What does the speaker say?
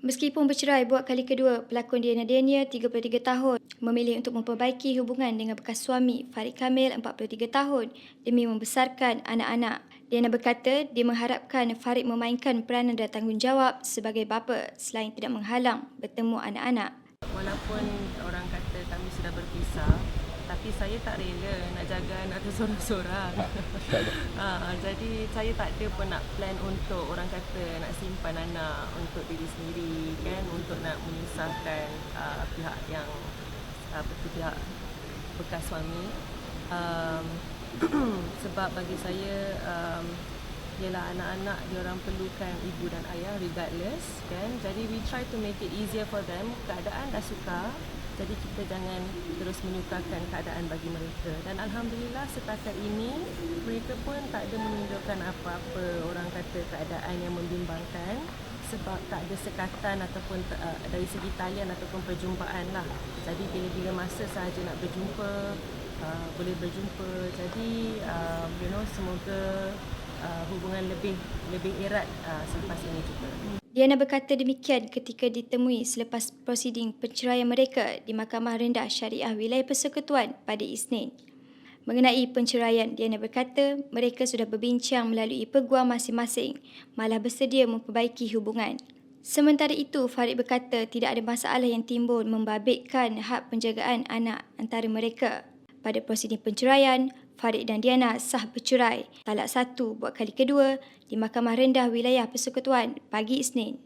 Meskipun bercerai buat kali kedua, pelakon Diana Dania, 33 tahun, memilih untuk memperbaiki hubungan dengan bekas suami Farid Kamil, 43 tahun, demi membesarkan anak-anak. Diana berkata dia mengharapkan Farid memainkan peranan dan tanggungjawab sebagai bapa selain tidak menghalang bertemu anak-anak. Walaupun orang kata kami sudah berpisah, tapi saya tak rela nak jaga anak tu seorang-seorang. ha, jadi saya tak ada pun nak plan untuk orang kata nak simpan anak untuk diri sendiri kan, untuk nak menyusahkan uh, pihak yang uh, pihak bekas suami. Um, sebab bagi saya um, ialah anak-anak dia orang perlukan ibu dan ayah regardless kan jadi we try to make it easier for them keadaan dah suka jadi kita jangan terus menyukakan keadaan bagi mereka. Dan alhamdulillah setakat ini mereka pun tak ada menunjukkan apa-apa orang kata keadaan yang membimbangkan sebab tak ada sekatan ataupun uh, dari segi talian ataupun perjumpaan lah. Jadi bila-bila masa sahaja nak berjumpa uh, boleh berjumpa. Jadi uh, you know semoga uh, hubungan lebih lebih erat uh, selepas ini juga Diana berkata demikian ketika ditemui selepas prosiding perceraian mereka di Mahkamah Rendah Syariah Wilayah Persekutuan pada Isnin. Mengenai perceraian, Diana berkata mereka sudah berbincang melalui peguam masing-masing, malah bersedia memperbaiki hubungan. Sementara itu, Farid berkata tidak ada masalah yang timbul membabitkan hak penjagaan anak antara mereka. Pada prosiding perceraian, Farid dan Diana sah bercerai talak satu buat kali kedua di Mahkamah Rendah Wilayah Persekutuan pagi Isnin.